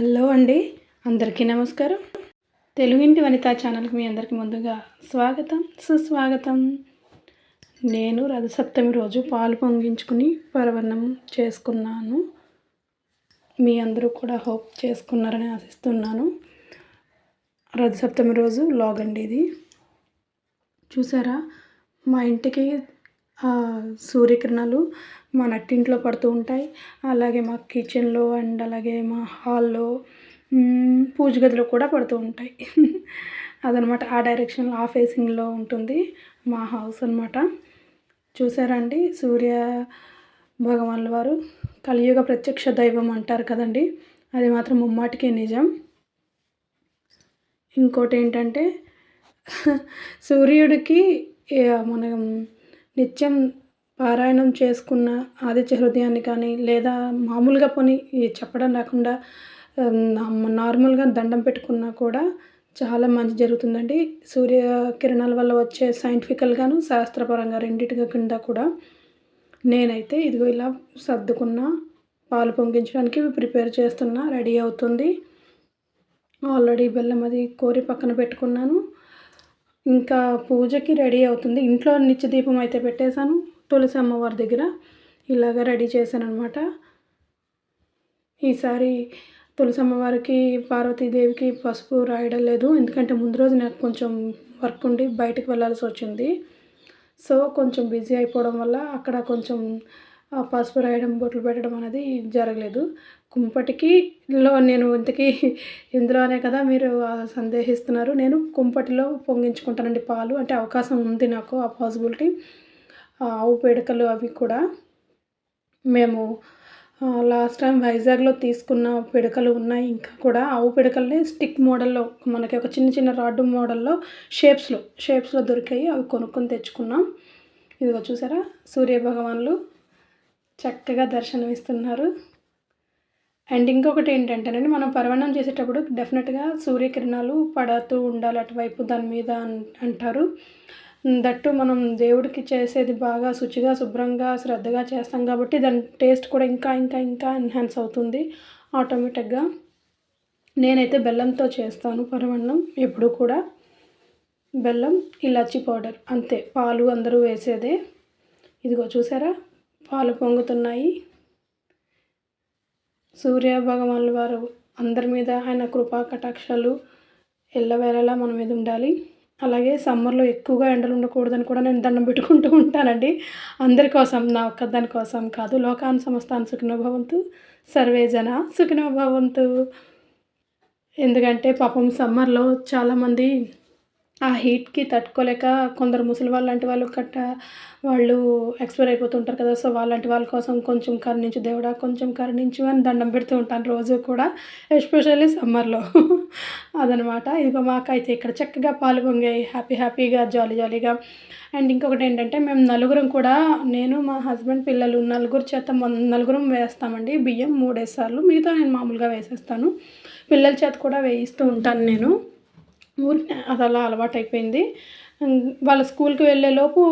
Hello అండి అందరికీ నమస్కారం. తెలుగింటి వనిత ఛానల్కి మీ అందరికీ ముందుగా స్వాగతం సుస్వాగతం. నేను రథసప్తమి రోజు పాలు పొంగించుకుని పరవన్నం చేసుకున్నాను. మీ అందరూ కూడా హోప్ చేసుకున్నారని ఆశిస్తున్నాను. రథసప్తమి రోజు లాగ్ అండి ఇది. చూసారా మా ఇంటికి సూర్యకిరణాలు మా నట్టింట్లో పడుతూ ఉంటాయి. అలాగే మా కిచెన్లో అండ్ అలాగే మా హాల్లో పూజ గదిలో కూడా పడుతూ ఉంటాయి. అదనమాట ఆ డైరెక్షన్లో ఆ ఫేసింగ్లో ఉంటుంది మా హౌస్ అనమాట చూసారండి సూర్య భగవాన్ల వారు కలియుగ ప్రత్యక్ష దైవం అంటారు కదండి? అది మాత్రం ముమ్మాటికే నిజం. ఇంకోటి ఏంటంటే సూర్యుడికి మనం నిత్యం పారాయణం చేసుకున్న ఆదిత్య హృదయాన్ని కానీ లేదా మామూలుగా పోనీ చెప్పడం రాకుండా నార్మల్గా దండం పెట్టుకున్నా కూడా చాలా మంచి జరుగుతుందండి. సూర్య కిరణాల వల్ల వచ్చే సైంటిఫికల్గాను శాస్త్రపరంగా రెండింటిగా కింద కూడా నేనైతే ఇదిగో ఇలా సర్దుకున్న పాలు పొంగించడానికి ప్రిపేర్ చేస్తున్నా రెడీ అవుతుంది. ఆల్రెడీ బెల్లం అది కోరి పక్కన పెట్టుకున్నాను. ఇంకా పూజకి రెడీ అవుతుంది. ఇంట్లో నిత్య దీపం అయితే పెట్టేశాను. తులసి అమ్మవారి దగ్గర ఇలాగ రెడీ చేశాను అనమాట ఈసారి తులసి అమ్మవారికి పార్వతీదేవికి పసుపు రాయడం లేదు. ఎందుకంటే ముందు రోజు నాకు కొంచెం వర్క్ ఉండి బయటకు వెళ్ళాల్సి వచ్చింది. సో కొంచెం బిజీ అయిపోవడం వల్ల అక్కడ కొంచెం పసుపు రాయడం బొట్లు పెట్టడం అనేది జరగలేదు. కుంపటికి లో నేను ఇంతకీ ఇందులోనే కదా మీరు సందేహిస్తున్నారు. నేను కుంపటిలో పొంగించుకుంటానండి పాలు. అంటే అవకాశం ఉంది నాకు ఆ పాసిబిలిటీ. ఆవు పిడకలు అవి కూడా. మేము లాస్ట్ టైం వైజాగ్లో తీసుకున్న పిడకలు ఉన్నాయి. ఇంకా కూడా ఆవు పిడకల్ని స్టిక్ మోడల్లో మనకి ఒక చిన్న చిన్న రాడ్డు మోడల్లో షేప్స్లో షేప్స్లో దొరికాయి. అవి కొనుక్కొని తెచ్చుకున్నాం. ఇదిగో చూసారా? సూర్య భగవాన్లు చక్కగా దర్శనమిస్తున్నారు. అండ్ ఇంకొకటి ఏంటంటేనండి మనం పర్వణం చేసేటప్పుడు డెఫినెట్గా సూర్యకిరణాలు పడుతూ ఉండాలి అటువైపు దాని మీద అంటారు. దట్టు మనం దేవుడికి చేసేది బాగా శుచిగా శుభ్రంగా శ్రద్ధగా చేస్తాం కాబట్టి దాని టేస్ట్ కూడా ఇంకా ఇంకా ఇంకా ఎన్హాన్స్ అవుతుంది ఆటోమేటిక్గా. నేనైతే బెల్లంతో చేస్తాను పరమన్నం ఎప్పుడు కూడా. బెల్లం ఇలాచి పౌడర్ అంతే. పాలు అందరూ వేసేదే. ఇదిగో చూసారా? పాలు పొంగుతున్నాయి. సూర్య భగవానుల వారు అందరి మీద ఆయన కృపా కటాక్షాలు ఎల్లవేళలా మన మీద ఉండాలి. అలాగే సమ్మర్లో ఎక్కువగా ఎండలు ఉండకూడదని కూడా నేను దండం పెట్టుకుంటూ ఉంటానండి. అందరి కోసం నా ఒక్కదాని కోసం కాదు లోకాన్ సంస్థాన్ సుఖినోభవంతు సర్వే జన సుఖినోభవంతు ఎందుకంటే పాపం సమ్మర్లో చాలామంది ఆ హీట్కి తట్టుకోలేక కొందరు ముసలి వాళ్ళు లాంటి వాళ్ళు కట్ట వాళ్ళు ఎక్స్పైర్ అయిపోతుంటారు కదా సో వాళ్ళంటి వాళ్ళ కోసం కొంచెం కరుణించు దేవుడా కొంచెం కరుణించు అని దండం పెడుతూ ఉంటాను రోజు కూడా ఎస్పెషల్లీ సమ్మర్లో. అదనమాట. ఇదిగో మాకైతే ఇక్కడ చక్కగా పాలు పొంగాయి. హ్యాపీ హ్యాపీగా జాలీ జాలీగా. అండ్ ఇంకొకటి ఏంటంటే మేము నలుగురం కూడా నేను మా హస్బెండ్ పిల్లలు నలుగురు చేత నలుగురం వేస్తామండి. బియ్యం మూడేసార్లు. మిగతా నేను మామూలుగా వేసేస్తాను. పిల్లల చేత కూడా వేయిస్తూ ఉంటాను నేను. ఊరికి అది అలా అలవాటు అయిపోయింది వాళ్ళ స్కూల్కి వెళ్ళేలోపు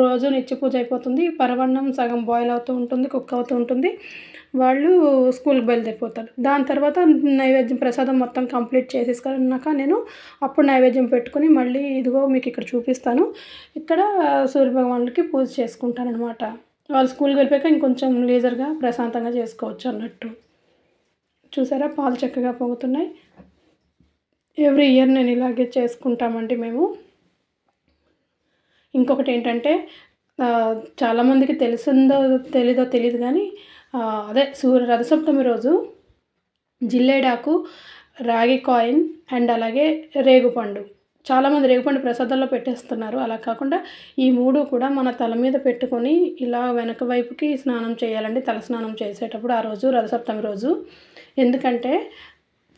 రోజు నిత్య పూజ అయిపోతుంది. పరవన్నం సగం బాయిల్ అవుతూ ఉంటుంది కుక్ అవుతూ ఉంటుంది. వాళ్ళు స్కూల్కి బయలుదేరిపోతారు. దాని తర్వాత నైవేద్యం ప్రసాదం మొత్తం కంప్లీట్ చేసేసుకున్నాక నేను అప్పుడు నైవేద్యం పెట్టుకుని మళ్ళీ ఇదిగో మీకు ఇక్కడ చూపిస్తాను. ఇక్కడ సూర్యభగవానుడికి పూజ చేసుకుంటాను అనమాట వాళ్ళు స్కూల్కి వెళ్ళిపోయాక ఇంకొంచెం లేజర్గా ప్రశాంతంగా చేసుకోవచ్చు అన్నట్టు. చూసారా? పాలు చక్కగా పొంగుతున్నాయి. ఎవ్రీ ఇయర్ నేను ఇలాగే చేసుకుంటామండి మేము. ఇంకొకటి ఏంటంటే చాలామందికి తెలిసిందో తెలీదో తెలియదు కానీ అదే సూర్య రథసప్తమి రోజు జిల్లేడాకు రాగి కాయిన్ అండ్ అలాగే రేగుపండు. చాలామంది రేగుపండు ప్రసాదాల్లో పెట్టేస్తున్నారు. అలా కాకుండా ఈ మూడు కూడా మన తల మీద పెట్టుకొని ఇలా వెనక వైపుకి స్నానం చేయాలండి. తల స్నానం చేసేటప్పుడు ఆ రోజు రథసప్తమి రోజు. ఎందుకంటే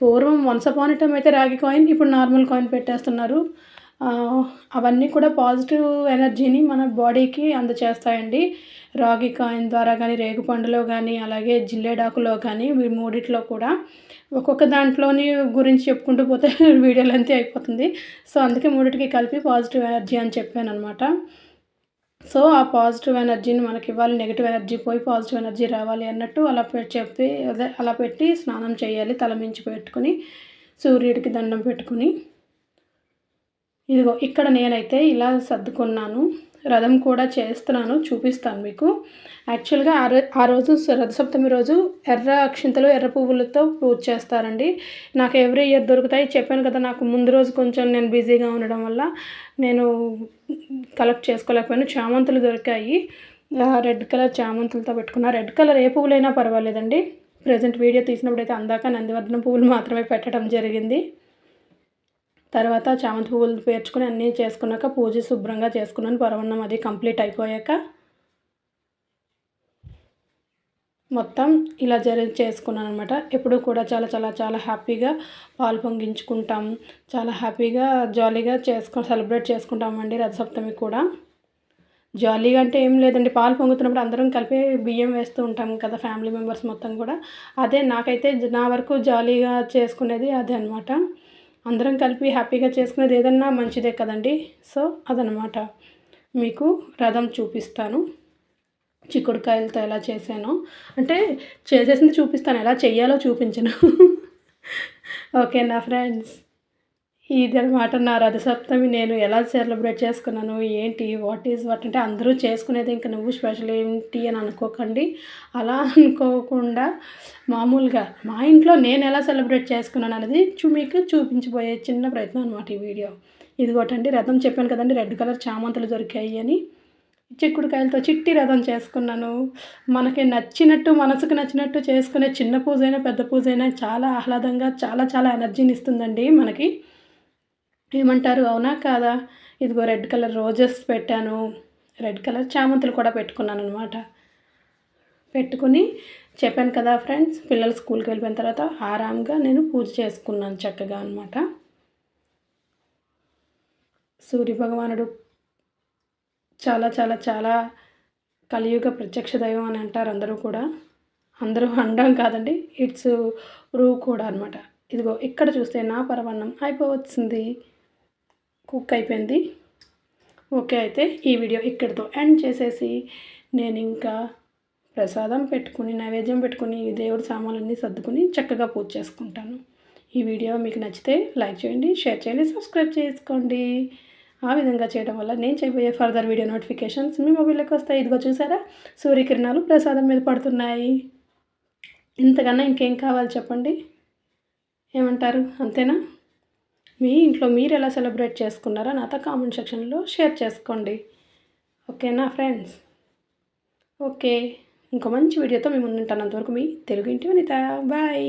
పూర్వం వన్స్ అపాన్ అయితే రాగి కాయిన్ ఇప్పుడు నార్మల్ కాయిన్ పెట్టేస్తున్నారు. అవన్నీ కూడా పాజిటివ్ ఎనర్జీని మన బాడీకి అందచేస్తాయండి. రాగి కాయిన్ ద్వారా కానీ రేగుపండులో కానీ అలాగే జిల్లేడాకులో కానీ మూడిట్లో కూడా. ఒక్కొక్క దాంట్లోని గురించి చెప్పుకుంటూ పోతే వీడియోలు అంతే అయిపోతుంది. సో అందుకే మూడిటికి కలిపి పాజిటివ్ ఎనర్జీ అని చెప్పాను అనమాట సో ఆ పాజిటివ్ ఎనర్జీని మనకి ఇవ్వాలి నెగిటివ్ ఎనర్జీ పోయి పాజిటివ్ ఎనర్జీ రావాలి అన్నట్టు అలా చెప్పి అదే అలా పెట్టి స్నానం చేయాలి తల మించి పెట్టుకుని సూర్యుడికి దండం పెట్టుకుని. ఇదిగో ఇక్కడ నేనైతే ఇలా సర్దుకున్నాను. రథం కూడా చేస్తున్నాను చూపిస్తాను మీకు. యాక్చువల్గా ఆ రో ఆ రోజు స- రథసప్తమి రోజు ఎర్ర అక్షింతలు ఎర్ర పువ్వులతో పూజ చేస్తారండి. నాకు ఎవ్రీ ఇయర్ దొరుకుతాయి. చెప్పాను కదా నాకు ముందు రోజు కొంచెం నేను బిజీగా ఉండడం వల్ల నేను కలెక్ట్ చేసుకోలేకపోయాను. చామంతులు దొరికాయి. ఆ, రెడ్ కలర్ చామంతులతో పెట్టుకున్నా. రెడ్ కలర్ ఏ పువ్వులైనా పర్వాలేదండి. ప్రజెంట్ వీడియో తీసినప్పుడు అయితే అందాక నందివర్ధన పువ్వులు మాత్రమే పెట్టడం జరిగింది. తర్వాత చామంతి పువ్వులు పేర్చుకుని అన్నీ చేసుకున్నాక పూజ శుభ్రంగా చేసుకున్నాను. పరవన్నం అది కంప్లీట్ అయిపోయాక మొత్తం ఇలా జరి చేసుకున్నాను అనమాట ఎప్పుడు కూడా చాలా చాలా చాలా హ్యాపీగా పాలు పొంగించుకుంటాం. చాలా హ్యాపీగా జాలీగా చేసుకు సెలబ్రేట్ చేసుకుంటామండి రథసప్తమి కూడా. జాలీగా అంటే ఏం లేదండి. పాలు పొంగుతున్నప్పుడు అందరం కలిపి బియ్యం వేస్తూ ఉంటాం కదా ఫ్యామిలీ మెంబర్స్ మొత్తం కూడా. అదే నాకైతే నా వరకు జాలీగా చేసుకునేది అదే అనమాట అందరం కలిపి హ్యాపీగా చేసుకునేది ఏదన్నా మంచిదే కదండి. సో అదనమాట మీకు రథం చూపిస్తాను. చిక్కుడుకాయలతో ఎలా చేశానో. అంటే చేసేసింది చూపిస్తాను. ఎలా చెయ్యాలో చూపించను. ఓకే నా ఫ్రెండ్స్. ఇదనమాట నా రథసప్తమి. నేను ఎలా సెలబ్రేట్ చేసుకున్నాను ఏంటి వాట్ ఈజ్ వాట్ అంటే అందరూ చేసుకునేది ఇంకా నువ్వు స్పెషల్ ఏంటి అని అనుకోకండి. అలా అనుకోకుండా మామూలుగా మా ఇంట్లో నేను ఎలా సెలబ్రేట్ చేసుకున్నాను అనేది చూ మీకు చూపించబోయే చిన్న ప్రయత్నం అనమాట ఈ వీడియో. ఇదిగోటండి రథం చెప్పాను కదండి రెడ్ కలర్ చామంతులు దొరికాయి అని. చిక్కుడుకాయలతో చిట్టి రథం చేసుకున్నాను. మనకి నచ్చినట్టు మనసుకు నచ్చినట్టు చేసుకునే చిన్న పూజ అయినా పెద్ద పూజ అయినా చాలా ఆహ్లాదంగా చాలా చాలా ఎనర్జీని ఇస్తుందండి మనకి. ఏమంటారు? అవునా కాదా? ఇదిగో రెడ్ కలర్ రోజెస్ పెట్టాను. రెడ్ కలర్ చామంతులు కూడా పెట్టుకున్నాను అనమాట పెట్టుకుని చెప్పాను కదా ఫ్రెండ్స్ పిల్లలు స్కూల్కి వెళ్ళిపోయిన తర్వాత ఆరాంగా నేను పూజ చేసుకున్నాను చక్కగా అనమాట సూర్య భగవానుడు చాలా చాలా చాలా కలియుగ ప్రత్యక్ష దైవం అని అంటారు అందరూ కూడా. అందరూ అనడం కాదండి ఇట్స్ రూ కూడా అనమాట ఇదిగో ఇక్కడ చూస్తే నా పరమాన్నం అయిపోవచ్చింది. కుక్ అయిపోయింది. ఓకే అయితే ఈ వీడియో ఇక్కడితో ఎండ్ చేసేసి నేను ఇంకా ప్రసాదం పెట్టుకుని నైవేద్యం పెట్టుకుని దేవుడి సామాన్లన్నీ సర్దుకుని చక్కగా పూజ చేసుకుంటాను. ఈ వీడియో మీకు నచ్చితే లైక్ చేయండి షేర్ చేయండి సబ్స్క్రైబ్ చేసుకోండి. ఆ విధంగా చేయడం వల్ల నేను చేయబోయే ఫర్దర్ వీడియో నోటిఫికేషన్స్ మీ మొబైల్లోకి వస్తాయి. ఇదిగో చూసారా? సూర్యకిరణాలు ప్రసాదం మీద పడుతున్నాయి. ఇంతకన్నా ఇంకేం కావాలి చెప్పండి? ఏమంటారు? అంతేనా? మీ ఇంట్లో మీరు ఎలా సెలబ్రేట్ చేసుకున్నారో నాతో కామెంట్ సెక్షన్లో షేర్ చేసుకోండి. ఓకేనా ఫ్రెండ్స్? ఓకే. ఇంకో మంచి వీడియోతో మేము ఉంటాను అంతవరకు మీ తెలుగు ఇంటి వనిత. బాయ్.